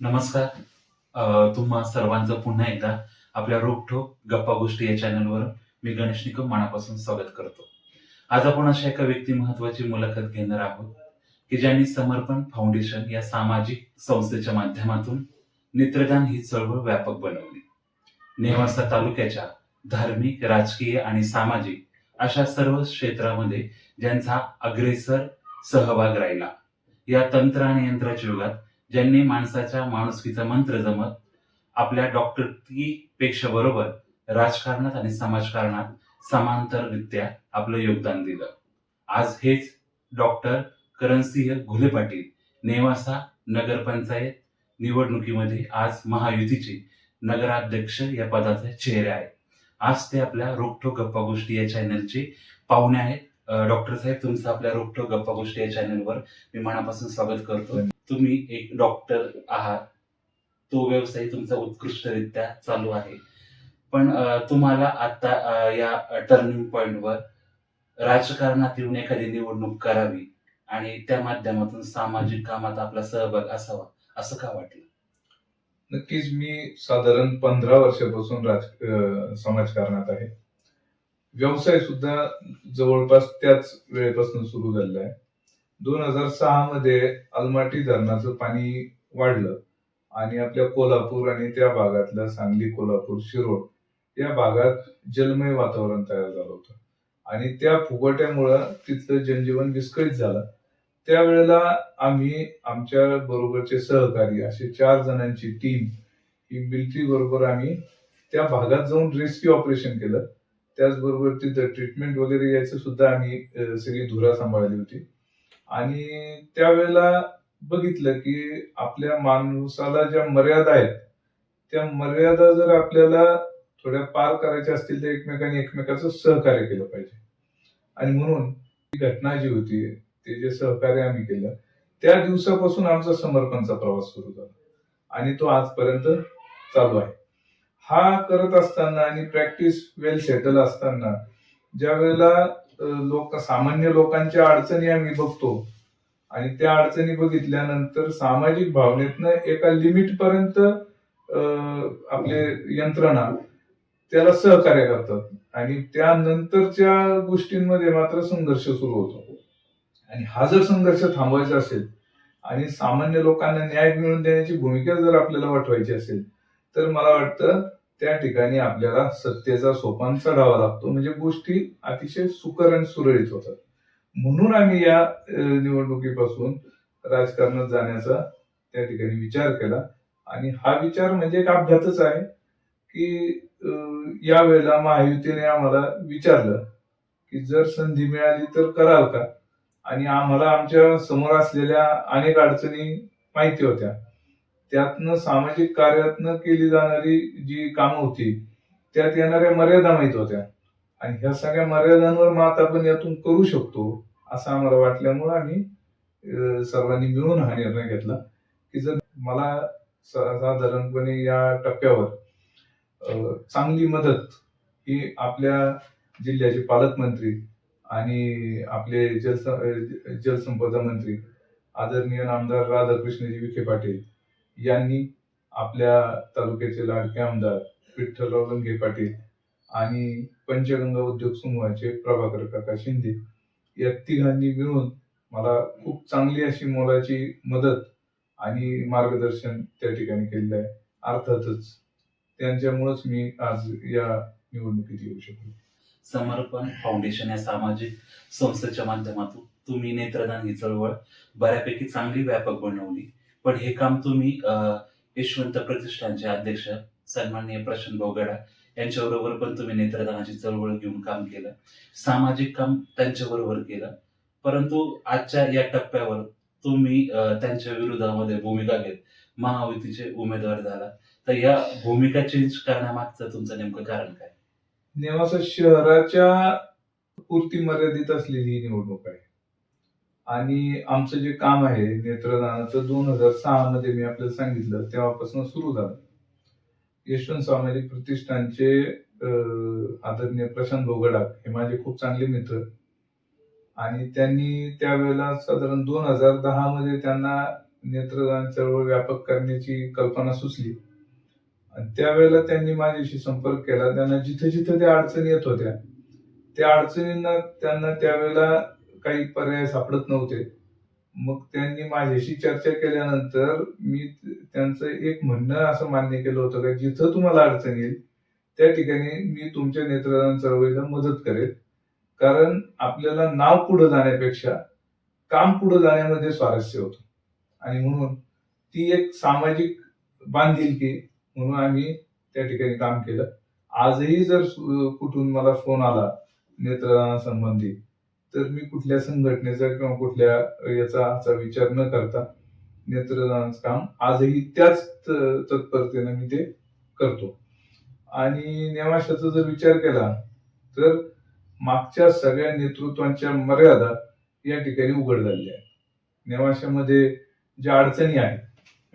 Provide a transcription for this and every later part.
नमस्कार. तुम्हा सर्वांचं पुन्हा एकदा आपल्या रोखोक गप्पा गोष्टी या चॅनलवर मी गणेश निकम मनापासून स्वागत करतो. आज आपण अशा एका व्यक्ती महत्वाची मुलाखत घेणार आहोत की ज्यांनी समर्पण फाउंडेशन या सामाजिक संस्थेच्या माध्यमातून नेत्रदान ही चळवळ व्यापक बनवली. नेवासा तालुक्याच्या धार्मिक राजकीय आणि सामाजिक अशा सर्व क्षेत्रामध्ये ज्यांचा अग्रेसर सहभाग राहिला. या तंत्र आणि यंत्राच्या युगात ज्यांनी माणसाच्या माणुसकीचा मंत्र जमत आपल्या डॉक्टरकीपेक्षा बरोबर राजकारणात आणि समाजकारणात समांतररित्या आपलं योगदान दिलं. आज हेच डॉक्टर करणसिंह घुले पाटील नेवासा नगरपंचायत निवडणुकीमध्ये आज महायुतीचे नगराध्यक्ष या पदाचे चेहरे आहेत. आज ते आपल्या रोखोक गप्पा गोष्टी या चॅनलचे पाहुणे आहेत. डॉक्टर साहेब तुमचं आपल्या रोखोक गप्पा गोष्टी या चॅनलवर मी मनापासून स्वागत करतो. तुम्ही एक डॉक्टर आहात. तो व्यवसाय तुमचा उत्कृष्टरित्या चालू आहे. पण तुम्हाला आता या टर्निंग पॉइंटवर राजकारणात येऊन एखादी निवडणूक करावी आणि त्या माध्यमातून सामाजिक कामात आपला सहभाग असावा असं का वाटलं? नक्कीच मी साधारण पंधरा वर्षापासून राज समाजकारणात आहे. व्यवसाय सुद्धा जवळपास त्याच वेळेपासून सुरू झालेला आहे. दोन हजार सहा मध्ये अलमाटी धरणाचं पाणी वाढलं आणि आपल्या कोल्हापूर आणि त्या भागातल्या सांगली कोल्हापूर शिरोड या भागात जलमय वातावरण तयार झालं होतं. आणि त्या फुगट्यामुळं तिथलं जनजीवन विस्कळीत झालं. त्यावेळेला आम्ही आमच्या बरोबरचे सहकारी असे चार जणांची टीम ही मिलिटरी बरोबर आम्ही त्या भागात जाऊन रेस्क्यू ऑपरेशन केलं. त्याचबरोबर तिथं ट्रीटमेंट वगैरे यायचं सुद्धा आम्ही सगळी धुरा सांभाळली होती. आणि त्यावेळेला बघितलं की आपल्या माणसाला ज्या मर्यादा आहेत त्या मर्यादा जर आपल्याला थोड्या पार करायच्या असतील तर एकमेकांनी एकमेकाचं सहकार्य केलं पाहिजे. आणि म्हणून ही घटना जी होती ते जे सहकार्य आम्ही केलं त्या दिवसापासून आमचा समर्पणचा प्रवास सुरू झाला. आणि तो आजपर्यंत चालू आहे. हा करत असताना आणि प्रॅक्टिस वेल सेटल असताना ज्या वेळेला लोक सामान्य लोकांच्या अडचणी आम्ही बघतो. आणि त्या अडचणी बघितल्यानंतर सामाजिक भावनेतनं एका लिमिट पर्यंत अं, आपले यंत्रणा त्याला सहकार्य करतात. आणि त्यानंतरच्या गोष्टींमध्ये मात्र संघर्ष सुरू होतो. आणि हा जर संघर्ष थांबवायचा असेल आणि सामान्य लोकांना न्याय मिळवून देण्याची भूमिका जर आपल्याला वाटवायची असेल तर मला वाटतं त्या ठिकाणी आपल्याला सत्तेचा सोपान चढावा लागतो. म्हणजे गोष्टी अतिशय सुकर आणि सुरळीत होतात. म्हणून आम्ही या निवडणुकीपासून राजकारणात जाण्याचा त्या ठिकाणी विचार केला. आणि हा विचार म्हणजे एक अपघातच आहे की यावेळेला या वेळेला महायुतीने आम्हाला विचारलं की जर संधी मिळाली तर कराल का? आणि आम्हाला आमच्यासमोर असलेल्या अनेक अडचणी माहिती होत्या. त्यातनं सामाजिक कार्यातनं केली जाणारी जी कामं होती त्यात येणाऱ्या मर्यादा माहीत होत्या. आणि ह्या सगळ्या मर्यादांवर मात आपण यातून करू शकतो असं आम्हाला वाटल्यामुळं आम्ही सर्वांनी मिळून हा निर्णय घेतला. की जर मला साधारणपणे या टप्प्यावर चांगली मदत ही आपल्या जिल्ह्याचे पालकमंत्री आणि आपले जलस जलसंपदा मंत्री आदरणीय आमदार राधाकृष्णजी विखे पाटील यांनी आपल्या तालुक्याचे लाडके आमदार विठ्ठलराव लंगे पाटील आणि पंचगंगा उद्योग समूहाचे प्रभाकर काका शिंदे या तिघांनी मिळून मला खूप चांगली अशी मोलाची मदत आणि मार्गदर्शन त्या ठिकाणी केलेलं आहे. अर्थातच त्यांच्यामुळेच मी आज या निवडणुकीत येऊ शकलो. समर्पण फाउंडेशन या सामाजिक संस्थेच्या माध्यमातून तुम्ही नेत्रदान ही चळवळ बऱ्यापैकी चांगली व्यापक बनवली. पण हे काम तुम्ही अं, यशवंत प्रतिष्ठानचे अध्यक्ष सन्माननीय प्रशांत बोगडा यांच्याबरोबर पण तुम्ही नेत्रदानाची चळवळ घेऊन काम केलं. सामाजिक काम त्यांच्याबरोबर केलं. परंतु आजच्या या टप्प्यावर तुम्ही त्यांच्या विरोधामध्ये भूमिका घेत महायुतीचे उमेदवार झाला. तर या भूमिका चेंज करण्यामागचं तुमचं नेमकं कारण काय? नेवासा शहराच्या पुरती मर्यादित असलेली ही निवडणूक आहे. आणि आमचं जे काम आहे नेत्रदानाचं दोन हजार सहा मध्ये मी आपल्याला सांगितलं तेव्हापासून सुरू झालं. यशवंत सामाजिक प्रतिष्ठानचे आदरणीय प्रशांत भोगडा हे माझे खूप चांगले मित्र. आणि त्यांनी त्यावेळेला साधारण दोन हजार दहा मध्ये त्यांना नेत्रदान चळवळ व्यापक करण्याची कल्पना सुचली. आणि त्यावेळेला त्यांनी माझ्याशी संपर्क केला. त्यांना जिथे जिथे त्या अडचणी येत होत्या त्या अडचणींना त्यांना त्यावेळेला काही पर्याय सापडत नव्हते. मग त्यांनी माझ्याशी चर्चा केल्यानंतर मी त्यांचं एक म्हणणं असं मान्य केलं होतं का जिथं तुम्हाला अडचण येईल त्या ठिकाणी मी तुमच्या नेत्रदान चळवळीला मदत करेल. कारण आपल्याला नाव पुढे जाण्यापेक्षा काम पुढे जाण्यामध्ये स्वारस्य होतं. आणि म्हणून ती एक सामाजिक बांधिलकी म्हणून आम्ही त्या ठिकाणी काम केलं. आजही जर कुठून मला फोन आला नेत्रदानासंबंधी तर मी कुठल्या संघटनेचा किंवा कुठल्या याचा असा विचार न करता नेत्रदानाचं काम आजही त्याच तत्परतेनं तत्परतेने मी ते करतो. आणि नेवाशाचा जर विचार केला तर मागच्या सगळ्या नेतृत्वांच्या मर्यादा या ठिकाणी उघड झालेल्या आहेत. नेवाशामध्ये ज्या अडचणी आहेत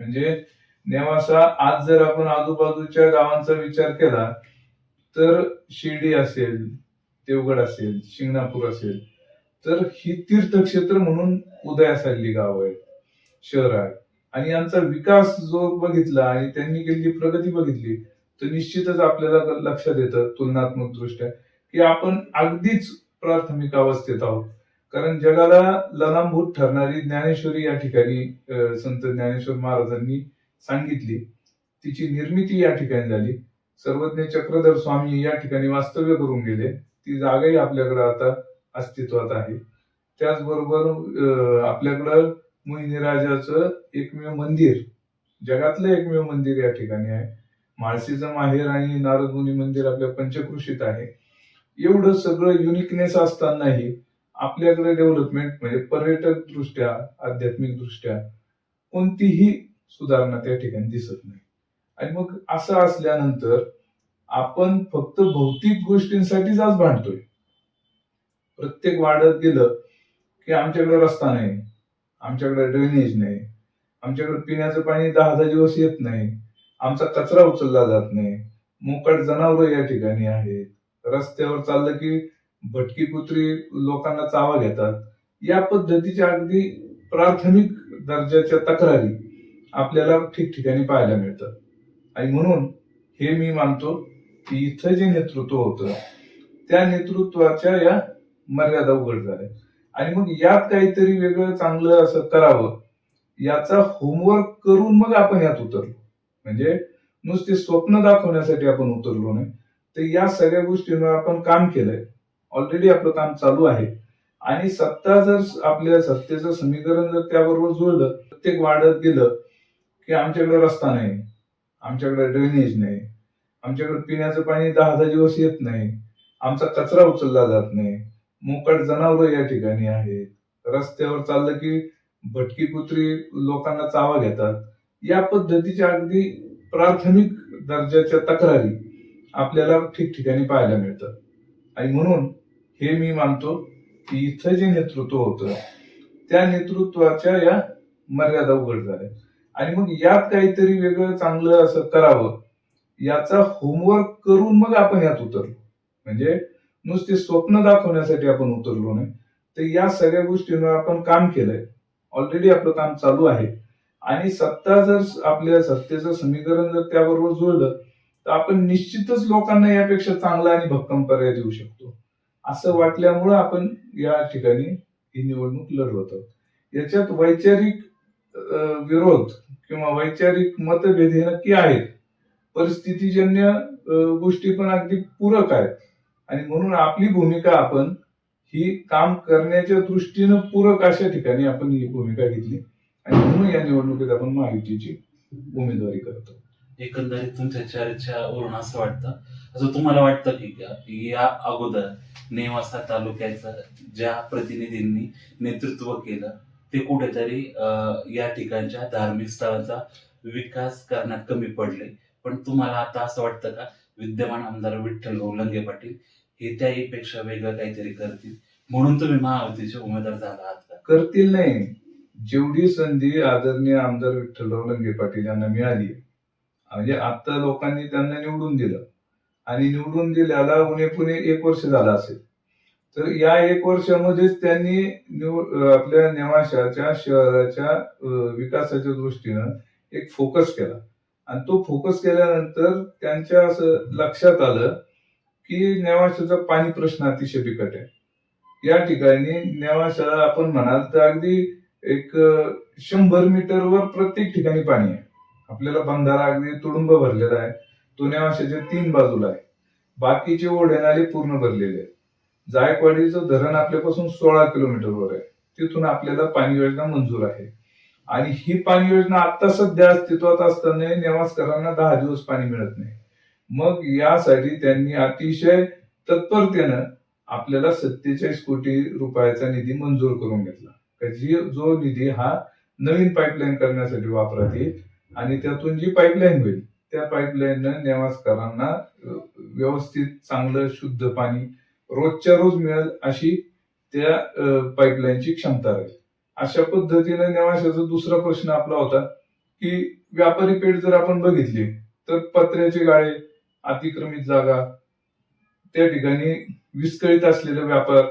म्हणजे नेवासा आज जर आपण आजूबाजूच्या गावांचा विचार केला तर शिर्डी असेल देवगड असेल शिंगणापूर असेल तर ही तीर्थक्षेत्र म्हणून उदयास आलेली गाव आहे शहर आहे आणि यांचा विकास जो बघितला आणि त्यांनी केलेली प्रगती बघितली तर निश्चितच आपल्याला लक्षात येतं तुलनात्मक दृष्ट्या की आपण अगदीच प्राथमिक अवस्थेत आहोत. कारण जगाला ललांभूत ठरणारी ज्ञानेश्वरी या ठिकाणी संत ज्ञानेश्वर महाराजांनी सांगितली. तिची निर्मिती या ठिकाणी झाली. सर्वज्ञ चक्रधर स्वामी या ठिकाणी वास्तव्य करून गेले. ती जागाही आपल्याकडे आता अस्तित्वात आहे. त्याचबरोबर आपल्याकडं मोहिनीराजाचं एकमेव मंदिर जगातलं एकमेव मंदिर या ठिकाणी आहे. माळशीचं माहेर आणि नारदमुनी मंदिर आपल्या पंचकृषीत आहे. एवढं सगळं युनिकनेस असतानाही आपल्याकडे डेव्हलपमेंट म्हणजे पर्यटक दृष्ट्या आध्यात्मिक दृष्ट्या कोणतीही सुधारणा त्या ठिकाणी दिसत नाही. आणि मग असं असल्यानंतर आपण फक्त भौतिक गोष्टींसाठीच आज भांडतोय. प्रत्येक वाढत गेलं की आमच्याकडे रस्ता नाही आमच्याकडे ड्रेनेज नाही आमच्याकडे पिण्याचं पाणी दहा दहा दिवस येत नाही आमचा कचरा उचलला जात नाही. मोकाट जनावरं या ठिकाणी आहेत. रस्त्यावर चाललं की भटकी कुत्री लोकांना चावा घेतात. या पद्धतीच्या अगदी प्राथमिक दर्जाच्या तक्रारी आपल्याला ठिकठिकाणी पाहायला मिळतात. आणि म्हणून हे मी मानतो की इथं जे नेतृत्व होतं त्या नेतृत्वाच्या या मर्यादा उघड झाल्या. आणि मग यात काहीतरी वेगळं चांगलं असं करावं याचा होमवर्क करून मग आपण यात उतरलो. म्हणजे नुसते स्वप्न दाखवण्यासाठी आपण उतरलो नाही. तर या सगळ्या गोष्टींवर आपण काम केलंय. ऑलरेडी आपलं काम चालू आहे. आणि सत्ता जर आपल्या सत्तेचं समीकरण जर त्याबरोबर जुळलं प्रत्येक वाढत गेलं की आमच्याकडे रस्ता नाही आमच्याकडे ड्रेनेज नाही आमच्याकडे पिण्याचं पाणी दहा दहा दिवस येत नाही आमचा कचरा उचलला जात नाही मोकट जनावरं या ठिकाणी आहेत. रस्त्यावर चाललं की भटकी कुत्री लोकांना चावा घेतात. या पद्धतीच्या अगदी प्राथमिक दर्जाच्या तक्रारी आपल्याला ठिकठिकाणी पाहायला मिळतात. आणि म्हणून हे मी मानतो की इथं जे नेतृत्व होतं त्या नेतृत्वाच्या या मर्यादा उघड झाल्या. आणि मग यात काहीतरी वेगळं चांगलं असं करावं याचा होमवर्क करून मग आपण यात उतरलो. म्हणजे नुसते स्वप्न दाखवण्यासाठी आपण उतरलो नाही. तर या सगळ्या गोष्टींवर आपण काम केलंय. ऑलरेडी आपलं काम चालू आहे. आणि सत्ता जर आपल्या सत्तेचं समीकरण जर त्याबरोबर जुळलं तर आपण निश्चितच लोकांना यापेक्षा चांगला आणि भक्कम पर्याय देऊ शकतो. असं वाटल्यामुळं आपण या ठिकाणी ही निवडणूक लढवत आहोत. याच्यात वैचारिक विरोध किंवा वैचारिक मतभेद हे नक्की आहेत. परिस्थितीजन्य गोष्टी पण अगदी पूरक आहेत. आणि म्हणून आपली भूमिका आपण ही काम करण्याच्या दृष्टीनं पूरक अशा ठिकाणी आपण ही भूमिका घेतली. आणि म्हणून या निवडणुकीत आपण महायुतीची उमेदवारी करतो. एकंदरीत तुमच्या चर्चेवरून असं वाटतं? असं तुम्हाला वाटतं की का- या अगोदर नेवासा तालुक्याचं ज्या प्रतिनिधींनी नेतृत्व केलं ते कुठेतरी या ठिकाणच्या धार्मिक स्थळांचा विकास करण्यात कमी पडले. पण तुम्हाला आता असं वाटतं का विद्यमान आमदार विठ्ठल लंगे पाटील हे त्याही पेक्षा वेगळं काहीतरी करतील. म्हणून तुम्ही महायुतीचे उमेदवार झाला आहात का? करतील नाही. जेवढी संधी आदरणीय आमदार विठ्ठलराव लंगे पाटील यांना मिळाली म्हणजे आता लोकांनी त्यांना निवडून दिलं. आणि निवडून दिल्याला उणे पुणे एक वर्ष झालं असेल. तर या एक वर्षामध्येच त्यांनी निव- आपल्या नेवाशाच्या शहराच्या विकासाच्या दृष्टीनं एक फोकस केला. आणि तो फोकस केल्यानंतर त्यांच्या असं लक्षात आलं की नेवाशाचा पाणी प्रश्न अतिशय बिकट आहे. या ठिकाणी नेवाशाला आपण म्हणाल तर अगदी एक शंभर मीटरवर प्रत्येक ठिकाणी पाणी आहे. आपल्याला बंधारा अगदी तुडुंब भरलेला आहे. तो नेवाशाच्या तीन बाजूला आहे. बाकीचे ओढे नाले पूर्ण भरलेले आहेत. जायकवाडीचं धरण आपल्यापासून सोळा किलोमीटरवर आहे. तिथून आपल्याला पाणी योजना मंजूर आहे. आणि ही पाणी योजना आता सध्या अस्तित्वात असताना नेवासकरांना दहा दिवस पाणी मिळत नाही. मग यासाठी त्यांनी अतिशय तत्परतेनं आपल्याला सत्तेचाळीस कोटी रुपयाचा निधी मंजूर करून घेतला. जी जो निधी हा नवीन पाईपलाईन करण्यासाठी वापरात येईल आणि त्यातून जी पाईपलाईन होईल त्या पाईपलाईननं नेवासकरांना व्यवस्थित चांगलं शुद्ध पाणी रोजच्या रोज मिळेल अशी त्या पाईपलाईनची क्षमता राहील. अशा पद्धतीने नेवाशाचा दुसरा प्रश्न आपला होता की व्यापारी पेठ जर आपण बघितली तर पत्र्याचे गाळे अतिक्रमित जागा त्या ठिकाणी विस्कळीत असलेले व्यापार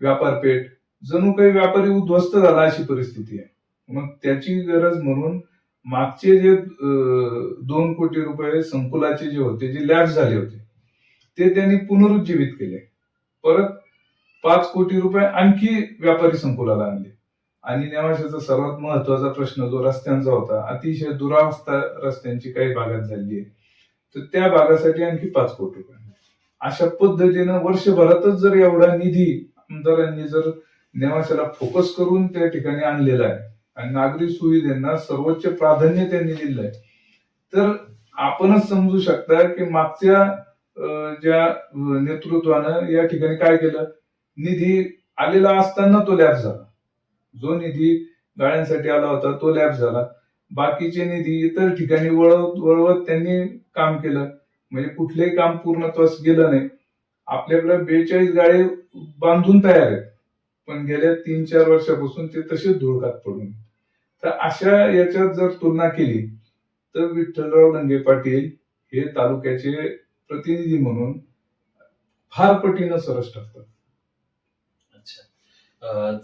व्यापार पेठ जणू काही व्यापारी उद्ध्वस्त झाला अशी परिस्थिती आहे. मग त्याची गरज म्हणून मागचे जे दोन कोटी रुपये संकुलाचे जे होते जे लॅब्स झाले होते ते त्यांनी पुनरुज्जीवित केले. परत पाच कोटी रुपये आणखी व्यापारी संकुलाला आणले. आणि नेवाशाचा सर्वात महत्त्वाचा प्रश्न जो रस्त्यांचा होता अतिशय दुरावस्था रस्त्यांची काही भागात झाली आहे. तर त्या भागासाठी आणखी पाच कोटी रुपये अशा पद्धतीनं वर्षभरातच जर एवढा निधी आमदारांनी जर नेवाशाला फोकस करून त्या ठिकाणी आणलेला आहे आणि नागरी सुविधांना सर्वोच्च प्राधान्य त्यांनी दिलं आहे तर आपणच समजू शकता की मागच्या ज्या नेतृत्वानं या ठिकाणी काय केलं? निधी आलेला असताना तो लॅब झाला. जो निधी गाड्यांसाठी आला होता तो लॅब झाला. बाकीचे निधी इतर ठिकाणी वळवत वळवत त्यांनी काम केलं. म्हणजे कुठलेही काम पूर्णत्वास गेलं नाही. आपल्याकडे बेचाळीस गाडी बांधून तयार आहेत. पण गेल्या तीन चार वर्षापासून ते तसेच धुळकात पडून. तर अशा याच्यात जर तुलना केली तर विठ्ठलराव लंगे पाटील हे तालुक्याचे प्रतिनिधी म्हणून फार पटीनं सरस ठरतात.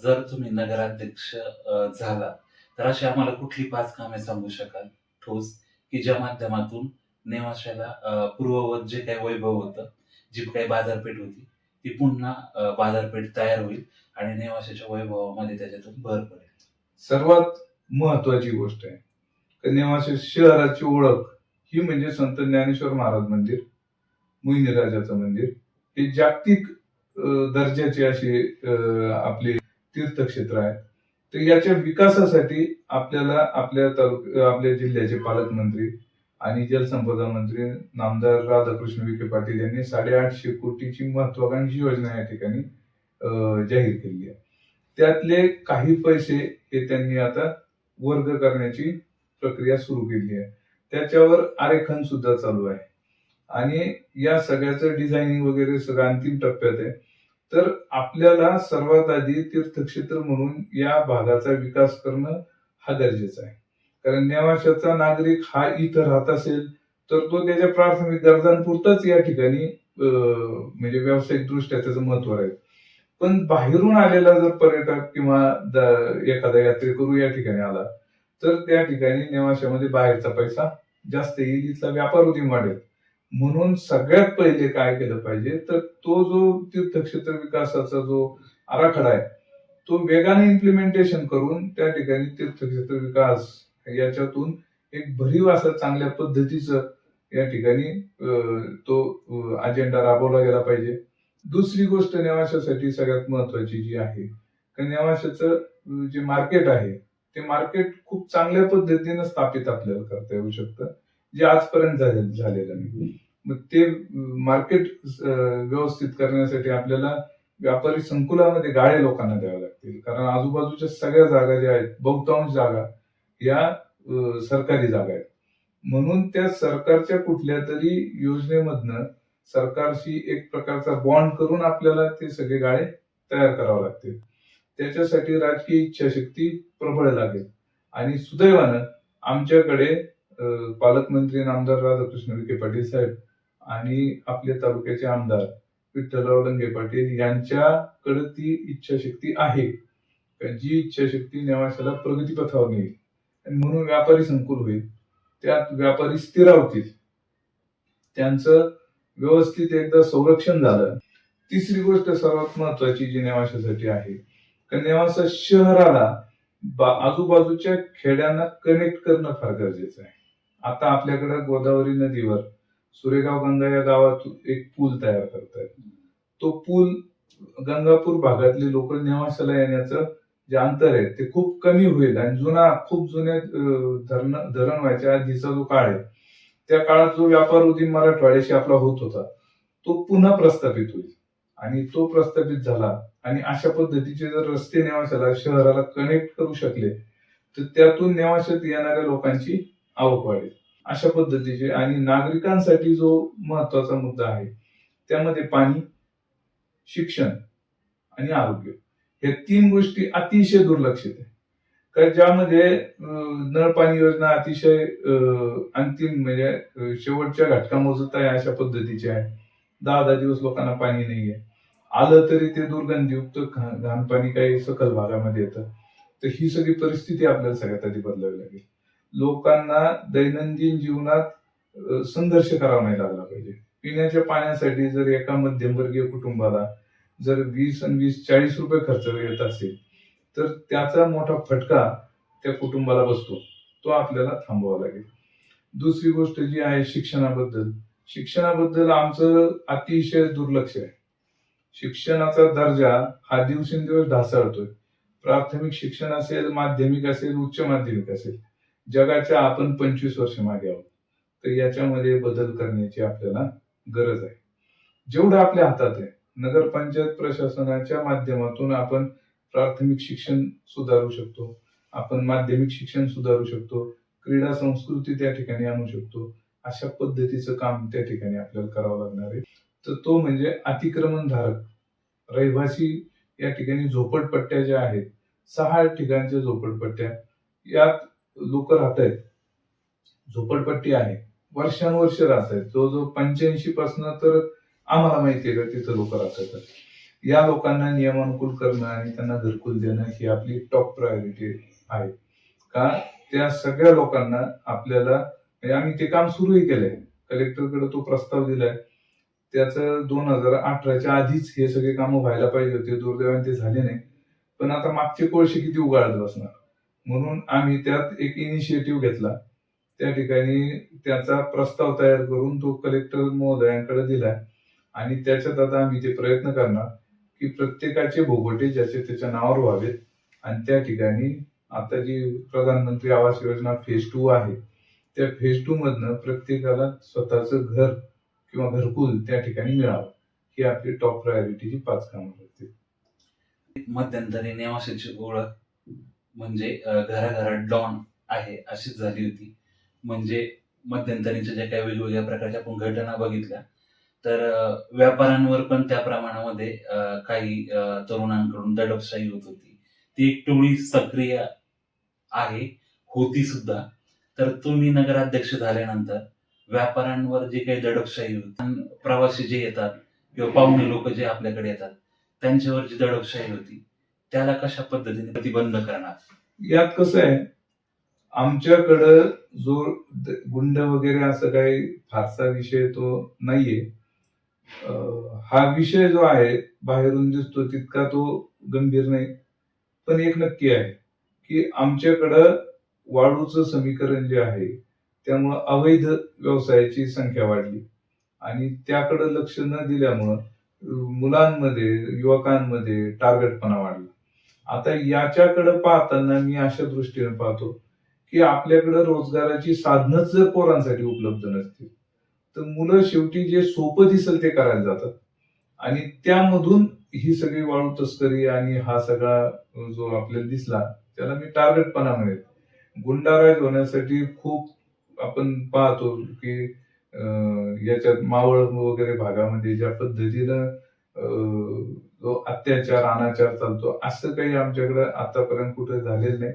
जर तुम्ही नगराध्यक्ष झाला तर अशी आम्हाला कुठली पाच कामे सांगू शकाल? ठोस की ज्या माध्यमातून नेवाशाला पूर्ववत जे काही वैभव होतं जी काही बाजारपेठ होती ती पुन्हा बाजारपेठ तयार होईल आणि नेवाशाच्या वैभवामध्ये त्याच्यातून भर पडेल. सर्वात महत्वाची गोष्ट आहे की नेवासे शहराची ओळख ही म्हणजे संत ज्ञानेश्वर महाराज मंदिर मोहिनी राजाचं मंदिर हे जागतिक दर्जाचे असे आपले तीर्थक्षेत्र आहेत. तर याच्या विकासासाठी आपल्याला आपल्या तालुक्या आपल्या जिल्ह्याचे पालकमंत्री आणि जलसंपदा मंत्री नामदार राधाकृष्ण विखे पाटील यांनी साडेआठशे कोटीची महत्वाकांक्षी योजना या ठिकाणी जाहीर केली आहे. त्यातले काही पैसे हे त्यांनी आता वर्ग करण्याची प्रक्रिया सुरू केली आहे. त्याच्यावर आरेखन सुद्धा चालू आहे. आणि या सगळ्याचं डिझायनिंग वगैरे सगळं अंतिम टप्प्यात आहे. तर आपल्याला सर्वात आधी तीर्थक्षेत्र म्हणून या भागाचा विकास करणं हा गरजेचा आहे. कारण नेवाशाचा नागरिक हा इथं राहत असेल तर तो त्याच्या प्राथमिक गरजांपुरताच या ठिकाणी म्हणजे व्यावसायिक दृष्ट्या त्याचं महत्त्व आहे पण बाहेरून आलेला जर पर्यटक किंवा एखादा यात्रेकरू या ठिकाणी आला तर त्या ठिकाणी नेवाशामध्ये बाहेरचा पैसा जास्त येईल इथला व्यापार उद्यम वाढेल. म्हणून सगळ्यात पहिले काय केलं पाहिजे तर तो जो तीर्थक्षेत्र विकासाचा जो आराखडा आहे तो वेगाने इम्प्लिमेंटेशन करून त्या ठिकाणी तीर्थक्षेत्र विकास याच्यातून एक भरीव असं चांगल्या पद्धतीचं या ठिकाणी तो अजेंडा राबवला गेला पाहिजे. दुसरी गोष्ट नेवाशासाठी सगळ्यात महत्वाची जी आहे तर नेवाशाचं जे मार्केट आहे ते मार्केट खूप चांगल्या पद्धतीनं स्थापित आपल्याला करता येऊ शकतं. जे आजपर्यंत झाले झालेलं नाही. मग ते मार्केट व्यवस्थित करण्यासाठी आपल्याला व्यापारी संकुलामध्ये गाड्या लोकांना द्याव्या लागतील. कारण आजूबाजूच्या सगळ्या जागा ज्या आहेत बहुतांश जागा या सरकारी जागा आहेत. म्हणून त्या सरकारच्या कुठल्या तरी योजनेमधनं सरकारशी एक प्रकारचा बॉन्ड करून आपल्याला ते सगळे गाळे तयार करावे लागतील. त्याच्यासाठी राजकीय इच्छाशक्ती प्रबळ लागेल. आणि सुदैवानं आमच्याकडे पालकमंत्री आमदार राधाकृष्ण विखे पाटील साहेब आणि आपले तालुक्याचे आमदार विठ्ठलराव लंगे पाटील यांच्याकडे ती इच्छाशक्ती आहे. जी इच्छाशक्ती नेवाशाला प्रगतीपथावर नेईल. आणि म्हणून व्यापारी संकुल होईल. त्यात व्यापारी स्थिरावतील त्यांचं व्यवस्थित एकदा संरक्षण झालं. तिसरी गोष्ट सर्वात महत्वाची जी नेवाशासाठी आहे. तर नेवासा शहराला आजूबाजूच्या खेड्यांना कनेक्ट करणं फार गरजेचं आहे. आता आपल्याकडे गोदावरी नदीवर सुरेगाव गंगा या गावात एक पूल तयार करतायत. तो पूल गंगापूर भागातले लोक नेवासाला येण्याचं जे अंतर आहे ते खूप कमी होईल आणि जुना खूप जुन्या धरण धरण व्हायच्या आधीचा जो काळ आहे त्या काळात जो व्यापार उदीन मराठवाड्याशी आपला होत होता तो पुन्हा प्रस्थापित होईल. आणि तो प्रस्थापित झाला आणि अशा पद्धतीचे जर रस्ते नेवाशाला शहराला कनेक्ट करू शकले तर त्यातून नेवाशात येणाऱ्या लोकांची आवक अशा पद्धतीचे आणि नागरिकांसाठी जो महत्त्वाचा मुद्दा आहे त्यामध्ये पाणी शिक्षण आणि आरोग्य हे तीन गोष्टी अतिशय दुर्लक्षित आहे कारण ज्यामध्ये नळ पाणी योजना अतिशय अंतिम म्हणजे शेवटच्या घटका मोजत आहे अशा पद्धतीची आहे. दहा दहा दिवस लोकांना पाणी नाहीये आलं तरी ते दुर्गंधीयुक्त घाण पाणी काही सकल भागामध्ये येतं. तर ही सगळी परिस्थिती आपल्याला सगळ्यात आधी बदलावी लागेल. लोकांना दैनंदिन जीवनात संघर्ष करावा नाही लागला पाहिजे. पिण्याच्या पाण्यासाठी जर एका मध्यमवर्गीय कुटुंबाला जर वीस आणि वीस चाळीस रुपये खर्च येत असेल तर त्याचा मोठा फटका त्या कुटुंबाला बसतो. तो आपल्याला थांबवावा लागेल. दुसरी गोष्ट जी आहे शिक्षणाबद्दल. शिक्षणाबद्दल आमचं अतिशय दुर्लक्ष आहे. शिक्षणाचा दर्जा हा दिवसेंदिवस ढासळतोय. प्राथमिक शिक्षण असेल माध्यमिक असेल उच्च माध्यमिक असेल जगाच्या आपण पंचवीस वर्ष मागे आहोत. तर याच्यामध्ये बदल करण्याची आपल्याला गरज आहे. जेवढं आपल्या हातात आहे नगरपंचायत प्रशासनाच्या माध्यमातून आपण प्राथमिक शिक्षण सुधारू शकतो. आपण माध्यमिक शिक्षण सुधारू शकतो. क्रीडा संस्कृती त्या ठिकाणी आणू शकतो. अशा पद्धतीचं काम त्या ठिकाणी आपल्याला करावं लागणार आहे. तर तो म्हणजे अतिक्रमणधारक रहिवासी या ठिकाणी झोपडपट्ट्या ज्या आहेत सहा ठिकाणच्या झोपडपट्ट्या यात लोक राहत आहेत झोपडपट्टी आहे. वर्षानुवर्ष राहत आहेत जवळजवळ पंच्याऐंशी पासन तर आम्हाला माहिती आहे का तिथं लोक राहतात या लोकांना नियमानुकूल करणं आणि त्यांना घरकुल देणं ही आपली टॉप प्रायोरिटी आहे. का त्या सगळ्या लोकांना आपल्याला म्हणजे आम्ही ते काम सुरूही केलंय. कलेक्टरकडे तो प्रस्ताव दिलाय. त्याचं दोन हजार अठराच्या आधीच हे सगळे कामं व्हायला पाहिजे होते. दुर्दैवाने ते झाले नाही. पण आता मागचे कोळशे किती उगाळत बसणार? म्हणून आम्ही त्यात एक इनिशिएटिव्ह घेतला. त्या ठिकाणी त्याचा प्रस्ताव तयार करून तो कलेक्टर महोदयांकडे दिला आणि त्याच्यात आता आम्ही ते प्रयत्न करणार की प्रत्येकाचे भोगोटे ज्याचे त्याच्या नावावर व्हावेत. आणि त्या ठिकाणी आता जी प्रधानमंत्री आवास योजना फेज टू आहे त्या फेज टू मधनं प्रत्येकाला स्वतःचं घर किंवा घरकुल त्या ठिकाणी मिळावं. ही आपली टॉप प्रायोरिटीची पाच कामं होती. मध्यंतरी निवासाची ओळख म्हणजे घराघरात डॉन आहे अशीच झाली होती. म्हणजे मध्यंतरीच्या ज्या काही वेगवेगळ्या प्रकारच्या आपण घटना बघितल्या तर व्यापाऱ्यांवर पण त्या प्रमाणामध्ये काही तरुणांकडून दडपशाही होत होती. ती एक टोळी सक्रिय आहे होती सुद्धा. तर तुम्ही नगराध्यक्ष झाल्यानंतर व्यापाऱ्यांवर जी काही दडपशाही होती प्रवासी जे येतात किंवा पाहुणे लोक जे आपल्याकडे येतात त्यांच्यावर जी दडपशाही होती त्याला कशा पद्धतीने प्रतिबंध करणार? यात कसं आहे आमच्याकडं जो गुंड वगैरे असं काही फारसा विषय तो नाहीये. हा विषय जो आहे बाहेरून दिसतो तितका तो गंभीर नाही. पण एक नक्की आहे की आमच्याकडं वाळूचं समीकरण जे आहे त्यामुळं अवैध व्यवसायाची संख्या वाढली. आणि त्याकडं लक्ष न दिल्यामुळं मुलांमध्ये युवकांमध्ये टार्गेटपणा वाढला. आता याच्याकडे पाहताना मी अशा दृष्टीने पाहतो की आपल्याकडे रोजगाराची साधनच जर पोरांसाठी उपलब्ध नसतील तर मुलं शेवटी जे सोपं दिसेल ते करायला जातात. आणि त्यामधून ही सगळी वाळू तस्करी आणि हा सगळा जो आपल्याला दिसला त्याला मी टार्गेटपणा म्हणेल गुंडाराज होण्यासाठी खूप आपण पाहतो की याच्यात मावळ वगैरे भागामध्ये ज्या पद्धतीनं जो अत्याचार अनाचार चालतो असं काही आमच्याकडे आतापर्यंत कुठे झालेलं नाही.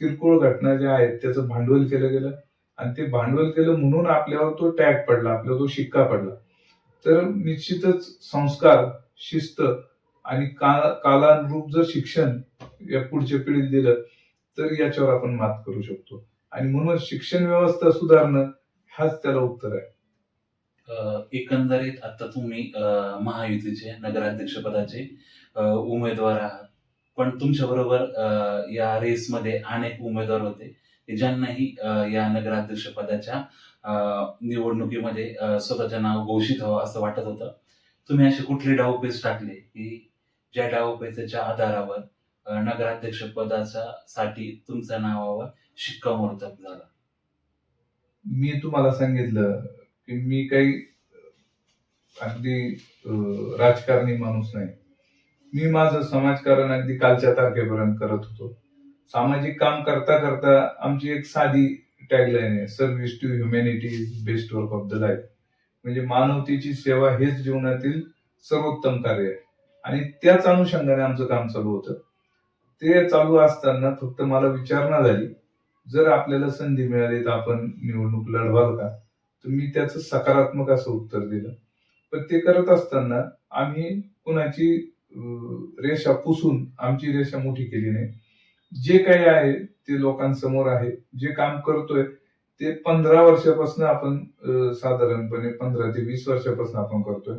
किरकोळ घटना ज्या आहेत त्याचं भांडवल केलं गेलं आणि ते भांडवल केलं म्हणून आपल्यावर तो टॅग पडला आपल्यावर तो शिक्का पडला. तर निश्चितच संस्कार शिस्त आणि का कालानुरूप जर शिक्षण या पुढच्या पिढीत दिलं तर याच्यावर आपण मात करू शकतो. आणि म्हणून शिक्षण व्यवस्था सुधारणं हाच त्याला उत्तर आहे. एकंदरीत आता तुम्ही महायुतीचे नगराध्यक्षपदाचे उमेदवार आहात. पण तुमच्या बरोबर या रेसमध्ये अनेक उमेदवार होते. ज्यांनाही या नगराध्यक्षपदाच्या अ, निवडणुकीमध्ये स्वतःच्या नाव घोषित व्हावं असं वाटत होतं. तुम्ही असे कुठले डावपेच टाकले की ज्या डावपेचाच्या आधारावर नगराध्यक्ष पदाच्या साठी तुमच्या नावावर शिक्कामोर्तब झाला? मी तुम्हाला सांगितलं की मी काही अगदी राजकारणी माणूस नाही. मी माझं समाजकारण अगदी कालच्या तारखेपर्यंत करत होतो. सामाजिक काम करता करता आमची एक साधी टॅगलाईन आहे service to humanity is best work of the life म्हणजे मानवतेची सेवा हेच जीवनातील सर्वोत्तम कार्य आहे. आणि त्याच अनुषंगाने आमचं काम चालू होतं. ते चालू असताना फक्त मला विचारणा झाली जर आपल्याला संधी मिळाली तर आपण निवडणूक लढवाल का? तर मी त्याचं सकारात्मक असं उत्तर दिलं. पण ते करत असताना आम्ही कुणाची रेषा पुसून आमची रेषा मोठी केली नाही. जे काही आहे ते लोकांसमोर आहे. जे काम करतोय ते पंधरा वर्षापासून आपण साधारणपणे पंधरा ते वीस वर्षापासून आपण करतोय.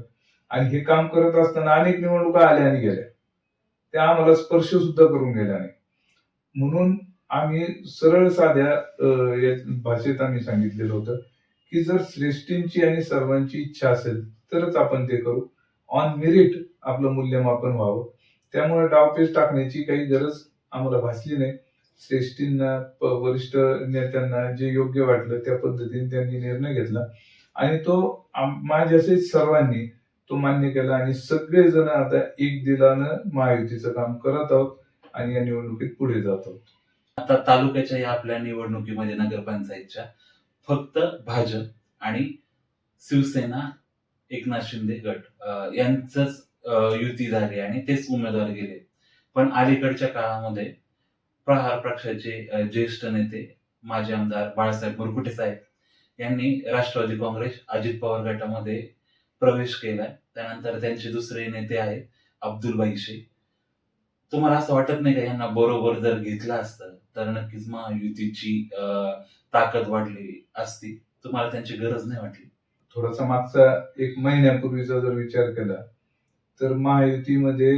आणि हे काम करत असताना अनेक निवडणुका आल्या आणि गेल्या. त्या आम्हाला स्पर्श सुद्धा करून गेल्या नाही. म्हणून आम्ही सरळ साध्या या भाषेत आम्ही सांगितलेलं होतं. की जर श्रेष्ठींची आणि सर्वांची इच्छा असेल तरच आपण ते करू. ऑन मेरिट आपलं मूल्यमापन व्हावं. त्यामुळे डावपेच टाकण्याची काही गरज आम्हाला भासली नाही. श्रेष्ठींना वरिष्ठ नेत्यांना जे योग्य वाटलं त्या पद्धतीने त्यांनी निर्णय घेतला. आणि तो माझ्या सर्वांनी तो मान्य केला आणि सगळेजण आता एक दिलानं महायुतीचं काम करत आहोत आणि या निवडणुकीत पुढे जात आहोत. आता तालुक्याच्या या आपल्या निवडणुकीमध्ये नगरपंचायतच्या फक्त भाजप आणि शिवसेना एकनाथ शिंदे गट यांचंच युती झाली आणि तेच उमेदवार गेले. पण अलीकडच्या काळामध्ये प्रहार पक्षाचे ज्येष्ठ नेते माजी आमदार बाळासाहेब मुरकुटे साहेब यांनी राष्ट्रवादी काँग्रेस अजित पवार गटामध्ये प्रवेश केलाय त्यानंतर त्यांचे दुसरे नेते आहेत अब्दुल बाईशे तुम्हाला असं वाटत नाही का यांना बरोबर जर घेतलं असतं? तर नक्कीच महायुतीची ताकद वाढली असती. तुम्हाला त्यांची गरज नाही वाटली? थोडासा मागचा एक महिन्यापूर्वीचा जर विचार केला तर महायुतीमध्ये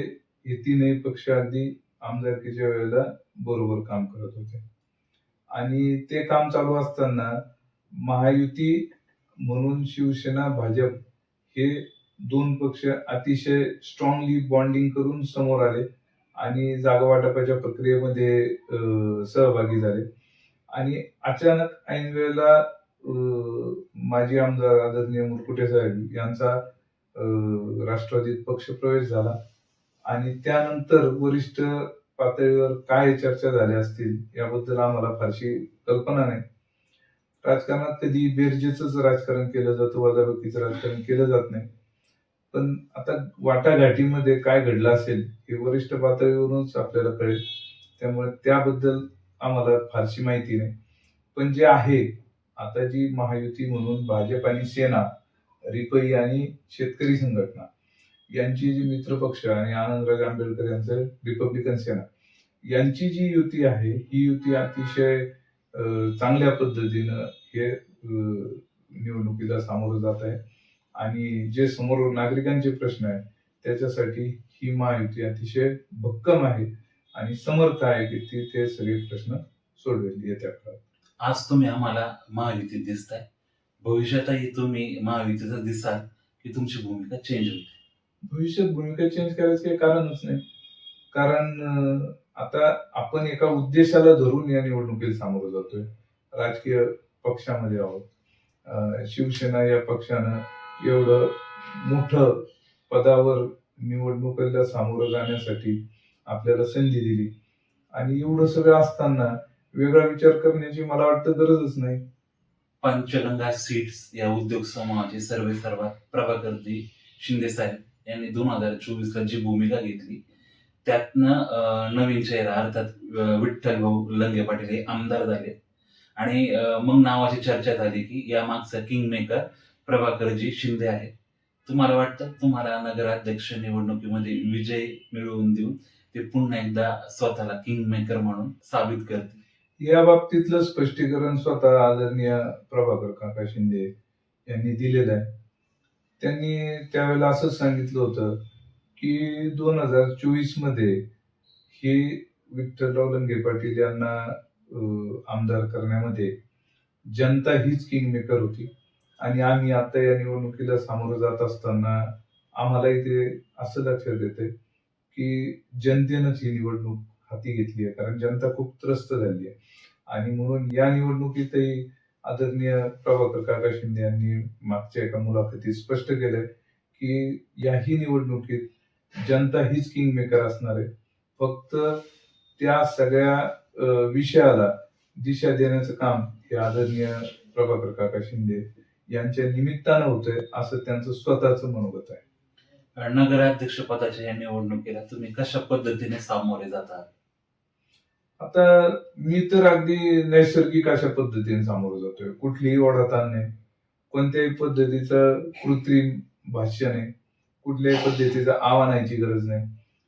हे तीनही पक्ष अगदी आमदारकीच्या वेळेला बरोबर काम करत होते. आणि ते काम चालू असताना महायुती म्हणून शिवसेना भाजप हे दोन पक्ष अतिशय स्ट्रॉंगली बॉन्डिंग करून समोर आले. आणि जागा वाटपाच्या प्रक्रियेमध्ये सहभागी झाले. आणि अचानक ऐन वेळेला माजी आमदार आदरणीय मुरकुटे साहेब यांचा राष्ट्रवादीत पक्ष प्रवेश झाला. आणि त्यानंतर वरिष्ठ पातळीवर काय चर्चा झाल्या असतील याबद्दल आम्हाला फारशी कल्पना नाही. राजकारणात कधी बेरजेच राजकारण केलं जातं वजाबाकीचं राजकारण केलं जात नाही. पण आता वाटाघाटीमध्ये काय घडलं असेल हे वरिष्ठ पातळीवरूनच आपल्याला कळेल. त्यामुळे त्याबद्दल आम्हाला फारशी माहिती नाही. पण जे आहे आता जी महायुती म्हणून भाजप आणि सेना रिपई आणि शेतकरी संघटना यांची जी मित्रपक्ष आणि आनंदराज आंबेडकर यांचं रिपब्लिकन सेना यांची जी युती आहे ही युती अतिशय चांगल्या पद्धतीनं हे निवडणुकीला सामोरं जात आहे. आणि जे समोर नागरिकांचे प्रश्न आहेत त्याच्यासाठी ही महायुती अतिशय भक्कम आहे आणि समर्थ आहे की ती ते सगळे प्रश्न सोडवेल येत्या काळात. आज तुम्ही आम्हाला महायुतीत दिसताय. भविष्यातही तुम्ही महायुतीचं दिसाल की तुमची भूमिका चेंज होईल. भविष्यात भूमिका चेंज करायचं काही कारणच नाही. कारण आता आपण एका उद्देशाला धरून या निवडणुकीला सामोरं जातोय. राजकीय पक्षामध्ये आहोत. शिवसेना या पक्षानं एवढं मोठं पदावर निवडणुकीला सामोरं जाण्यासाठी आपल्याला संधी दिली. आणि एवढं सगळं असताना वेगळा विचार करण्याची मला वाटतं गरजच नाही. पंचगंगा सीट्स या उद्योग समूहाचे सर्वे सर्वात प्रभाकरजी शिंदे साहेब यांनी दोन हजार चोवीस ला जी भूमिका घेतली त्यातनं नवीन चेहरा अर्थात विठ्ठल भाऊ लंगे पाटील हे आमदार झाले. आणि मग नावाची चर्चा झाली की या मागचा किंग मेकर प्रभाकरजी शिंदे आहे. तुम्हाला वाटतं तुम्हाला नगराध्यक्ष निवडणुकीमध्ये विजय मिळवून देऊन ते पुन्हा एकदा स्वतःला किंग मेकर म्हणून साबित करतील? या बाबतीतलं स्पष्टीकरण स्वतः आदरणीय प्रभाकर काका शिंदे यांनी दिलेलं आहे. त्यांनी त्यावेळेला असंच सांगितलं होतं की दोन हजार चोवीसमध्ये हे विठ्ठलराव लंगे पाटील यांना आमदार करण्यामध्ये जनता हीच किंग मेकर होती. आणि आम्ही आता या निवडणुकीला सामोरं जात असताना आम्हाला इथे असं लक्षात येते की जनतेनंच ही निवडणूक हाती घेतली आहे कारण जनता खूप त्रस्त झाली आहे. आणि म्हणून या निवडणुकीतही आदरणीय प्रभाकर काका शिंदे यांनी मागच्या एका मुलाखतीत स्पष्ट केलंय की याही निवडणुकीत जनता हीच किंग मेकर असणार आहे. फक्त त्या सगळ्या विषयाला दिशा देण्याचं काम हे आदरणीय प्रभाकर काका शिंदे यांच्या निमित्तानं होतंय असं त्यांचं स्वतःच मनोगत आहे. नगराध्यक्ष पदाच्या या निवडणुकीला तुम्ही कशा पद्धतीने सामोरे जाता? आता मी तर अगदी नैसर्गिक अशा पद्धतीने सामोरं जातोय. कुठलीही ओढाताण नाही. कोणत्याही पद्धतीचं कृत्रिम भाष्य नाही. कुठल्याही पद्धतीचं आव्हानाची गरज नाही.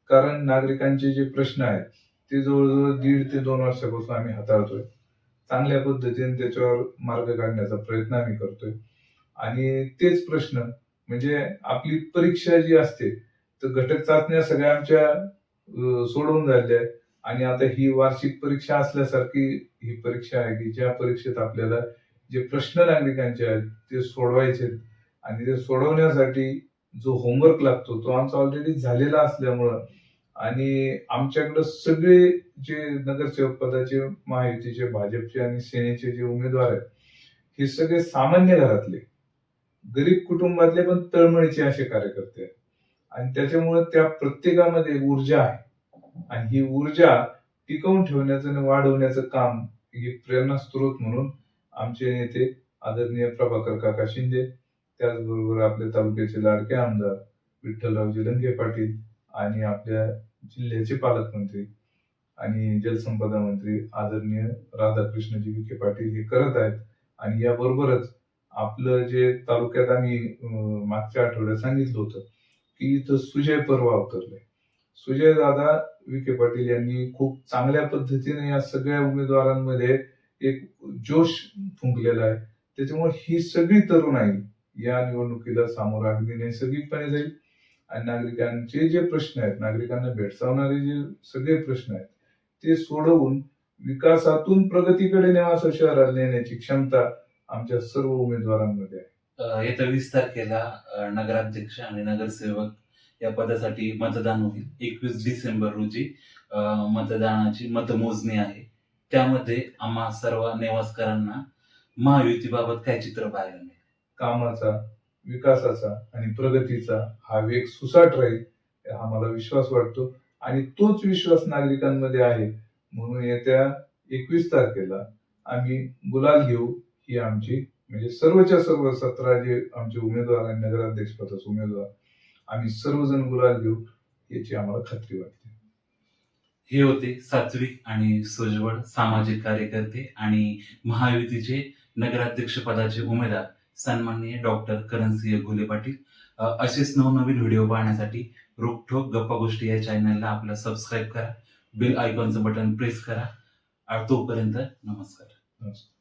कारण नागरिकांचे जे प्रश्न आहेत ते जवळजवळ दीड ते दोन वर्षापासून आम्ही हाताळतोय. चांगल्या पद्धतीने त्याच्यावर मार्ग काढण्याचा प्रयत्न आम्ही करतोय. आणि तेच प्रश्न. म्हणजे आपली परीक्षा जी असते तर घटक चाचण्या सगळ्या आमच्या सोडून सोडवून झालेल्या आहेत. आणि आता ही वार्षिक परीक्षा असल्यासारखी ही परीक्षा आहे की ज्या परीक्षेत आपल्याला जे प्रश्न नागरिकांचे आहेत ते सोडवायचे आहेत. आणि ते सोडवण्यासाठी जो होमवर्क लागतो तो आमचा ऑलरेडी झालेला असल्यामुळं आणि आमच्याकडं सगळे जे नगरसेवक पदाचे महायुतीचे भाजपचे आणि सेनेचे जे उमेदवार आहेत हे सगळे सामान्य घरातले. गरीब कुटुंबातले पण तळमळीचे असे कार्यकर्ते आहेत. आणि त्याच्यामुळे त्या प्रत्येकामध्ये ऊर्जा आहे. आणि ही ऊर्जा टिकवून ठेवण्याचं आणि वाढवण्याचं काम ही प्रेरणा स्रोत म्हणून आमचे नेते आदरणीय प्रभाकर काका शिंदे त्याचबरोबर आपल्या तालुक्याचे लाडके आमदार विठ्ठलरावजी लंगे पाटील आणि आपल्या जिल्ह्याचे पालकमंत्री आणि जलसंपदा मंत्री आदरणीय राधाकृष्णजी विखे पाटील हे करत आहेत. आणि याबरोबरच आपलं जे तालुक्यात आम्ही अं, मागच्या आठवड्यात सांगितलं होतं की इथं सुजय पर्व अवतरलंय सुजय दादा विखे पाटील यांनी खूप चांगल्या पद्धतीने या सगळ्या उमेदवारांमध्ये एक जोश फुंकलेला आहे. त्याच्यामुळे ही सगळी तरुणाई या निवडणुकीला सामोरं अगदी नैसर्गिकपणे जाईल. आणि नागरिकांचे जे प्रश्न आहेत नागरिकांना भेडसावणारे जे सगळे प्रश्न आहेत ते सोडवून विकासातून प्रगतीकडे नेवासा शहराला नेण्याची क्षमता आमच्या सर्व उमेदवारांमध्ये आहे. अ, येत्या वीस तारखेला अ, नगराध्यक्ष आणि नगरसेवक या पदासाठी मतदान होईल. एकवीस डिसेंबर रोजी अ, मतदानाची मतमोजणी आहे. त्यामध्ये आम्हा सर्व नेवासकरांना महायुतीबाबत काय चित्र पाहायला मिळेल? कामाचा विकासाचा आणि प्रगतीचा हा वेग सुसाट राहील हा मला विश्वास वाटतो. आणि तोच विश्वास नागरिकांमध्ये आहे. म्हणून येत्या एकवीस तारखेला आम्ही गुलाल घेऊ. ही आमची म्हणजे सर्वच्या सर्व सतरा जे आमचे उमेदवार आणि नगराध्यक्ष पदाचे उमेदवार आम्ही सर्वजण गुलाल घेऊ याची आम्हाला खात्री वाटते. हे होते सात्विक आणि सोज्वळ सामाजिक कार्यकर्ते आणि महायुतीचे नगराध्यक्ष पदाचे उमेदवार सन्माननीय डॉक्टर करणसिंह घुले पाटील. असेच नवनवीन व्हिडिओ पाहण्यासाठी रोकठोक गप्पा गोष्टी या चॅनलला आपलं सबस्क्राईब करा. बेल आयकॉनचं बटन प्रेस करा. आणि तोपर्यंत नमस्कार. नमस्कार.